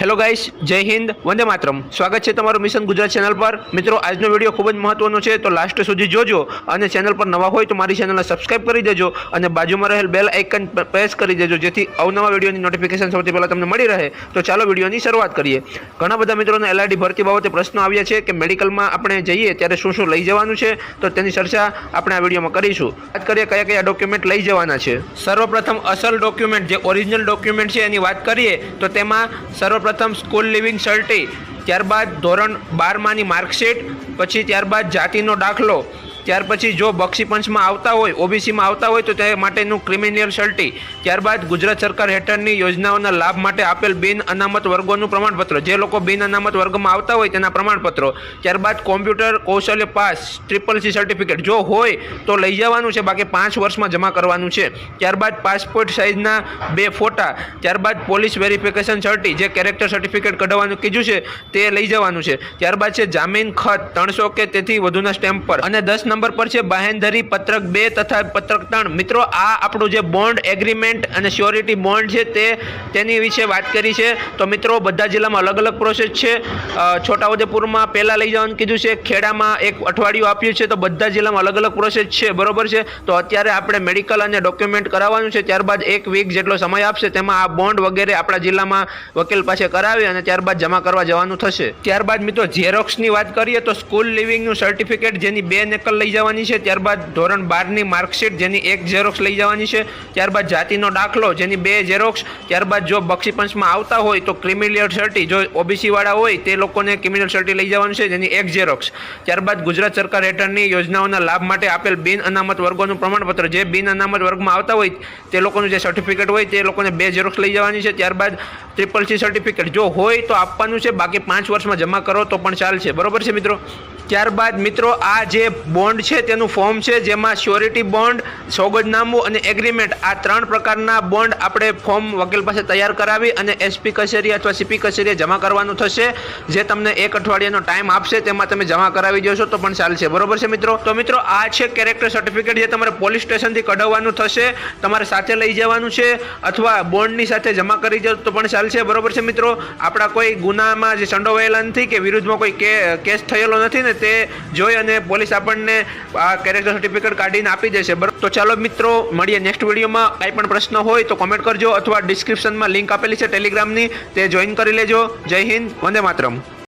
Hello guys જય હિન્દ, વંદે માતરમ. સ્વાગત છે તમારું મિશન ગુજરાત ચેનલ પર. મિત્રો, આજનો વીડિયો ખૂબ જ મહત્વનો છે, તો લાસ્ટ સુધી જોજો અને ચેનલ પર નવા હોય તો મારી ચેનલને સબસ્ક્રાઇબ કરી દેજો અને બાજુમાં રહેલ બેલ આઇકન પ્રેસ કરી દેજો, જેથી અવનવા વિડીયોની નોટિફિકેશન સૌથી પહેલાં તમને મળી રહે. તો ચાલો વિડીયોની શરૂઆત કરીએ. ઘણા બધા મિત્રોને એલઆઈડી ભરતી બાબતે પ્રશ્નો આવ્યા છે કે મેડિકલમાં આપણે જઈએ ત્યારે શું શું લઈ જવાનું છે, તો તેની ચર્ચા આપણે આ વિડીયોમાં કરીશું. વાત કરીએ કયા કયા ડોક્યુમેન્ટ લઈ જવાના છે. સર્વપ્રથમ અસલ ડોક્યુમેન્ટ જે ઓરિજિનલ ડોક્યુમેન્ટ છે એની વાત કરીએ, તો તેમાં સર્વપ્રથમ સ્કૂલ લિવિંગ સર્ટી ત્યારબાદ ધોરણ બારમાંની માર્કશીટ પછી ત્યારબાદ જાતિનો દાખલો. ત્યાર પછી જો બક્ષી પંચમાં આવતા હોય, ઓબીસીમાં આવતા હોય તો તે માટેનું ક્રિમિનલ સર્ટી ત્યારબાદ ગુજરાત સરકાર હેઠળની યોજનાઓના લાભ માટે આપેલ બિન અનામત વર્ગોનું પ્રમાણપત્ર. જે લોકો બિન અનામત વર્ગમાં આવતા હોય તેના પ્રમાણપત્રો. ત્યારબાદ કોમ્પ્યુટર કૌશલ્ય પાસ ટ્રિપલ સી સર્ટિફિકેટ જો હોય તો લઈ જવાનું છે, બાકી પાંચ વર્ષમાં જમા કરવાનું છે. ત્યારબાદ પાસપોર્ટ સાઇઝના બે ફોટા. ત્યારબાદ પોલીસ વેરિફિકેશન સર્ટી, જે કેરેક્ટર સર્ટિફિકેટ કઢાવવાનું કીધું છે, તે લઈ જવાનું છે. ત્યારબાદ છે જામીન ખત, ત્રણસો કે તેથી વધુના સ્ટેમ્પ પર. અને દસ નંબર પર છે, બાહેંધરી, પત્રક બે તથા પત્રક ત્રણ. મિત્રો, આ આપણું જે બોન્ડ એગ્રીમેન્ટ અને શ્યોરિટી બોન્ડ છે તે તેની વિશે વાત કરી છે. તો મિત્રો, બધા જિલ્લામાં અલગ અલગ પ્રોસેસ છે છોટાઉદેપુરમાં પહેલાં લઈ જવાનું કીધું છે, ખેડામાં એક અઠવાડિયું આપ્યું છે, તો બધા જિલ્લામાં અલગ અલગ પ્રોસેસ છે, બરોબર છે? તો અત્યારે આપણે મેડિકલ અને ડોક્યુમેન્ટ કરાવવાનું છે, ત્યારબાદ એક વીક જેટલો સમય આપશે, તેમાં આ બોન્ડ વગેરે આપણા જિલ્લામાં વકીલ પાસે કરાવી અને ત્યારબાદ જમા કરવા જવાનું થશે. ત્યારબાદ મિત્રો ઝેરોક્સની વાત કરીએ, તો સ્કૂલ લિવિંગનું સર્ટિફિકેટ જેની બે નકલ લઈ જવાની છે. ત્યારબાદ ધોરણ બારની માર્કશીટ જેની એક ઝેરોક્સ લઈ જવાની છે. ત્યારબાદ જાતિનો દાખલો જેની બે ઝેરોક્સ ત્યારબાદ જો બક્ષીપંચમાં આવતા હોય તો ક્રિમિનલ સર્ટી જો ઓબીસીવાળા હોય તે લોકોને ક્રિમિનલ સર્ટી લઈ જવાનું છે જેની એક ઝેરોક્સ ત્યારબાદ ગુજરાત સરકાર હેઠળની યોજનાઓના લાભ માટે આપેલ બિન અનામત વર્ગોનું પ્રમાણપત્ર. જે બિન અનામત વર્ગમાં આવતા હોય તે લોકોનું જે સર્ટિફિકેટ હોય તે લોકોને બે ઝેરોક્સ લઈ જવાની છે. ત્યારબાદ ટ્રિપલ સી સર્ટિફિકેટ જો હોય તો આપવાનું છે. બાકી પાંચ વર્ષમાં જમા કરો તો પણ ચાલશે. બરોબર છે મિત્રો? ત્યારબાદ મિત્રો આ જે બોન્ડ છે, તેનું ફોર્મ છે, જેમાં શ્યોરિટી બોન્ડ સોગજનામું અને એગ્રીમેન્ટ આ ત્રણ પ્રકારના બોન્ડ આપણે ફોર્મ વકીલ પાસે તૈયાર કરાવી અને એસપી કચેરી અથવા સીપી કચેરીએ જમા કરવાનું થશે. જે તમને એક અઠવાડિયાનો ટાઈમ આપશે, તેમાં તમે જમા કરાવી જશો તો પણ ચાલશે. બરોબર છે મિત્રો? તો મિત્રો, આ છે કેરેક્ટર સર્ટિફિકેટ જે તમારે પોલીસ સ્ટેશનથી કઢાવવાનું થશે. તમારે સાથે લઈ જવાનું છે અથવા બોન્ડની સાથે જમા કરી જાઓ તો પણ ચાલશે. બરોબર છે મિત્રો? આપણા કોઈ ગુનામાં જે સંડોવાયેલા નથી કે વિરુદ્ધમાં કોઈ કેસ થયેલો નથી ને તે જોઈ અને પોલીસ આપણને આ કેરેક્ટર સર્ટિફિકેટ કાઢીને આપી દેશે. બરાબર તો ચાલો મિત્રો, મળીએ નેક્સ્ટ વિડીયોમાં. કાંઈ પણ પ્રશ્ન હોય તો કોમેન્ટ કરજો અથવા ડિસ્ક્રિપ્શનમાં લિંક આપેલી છે ટેલિગ્રામની તે જોઈન કરી લેજો. જય હિન્દ. વંદે માતરમ.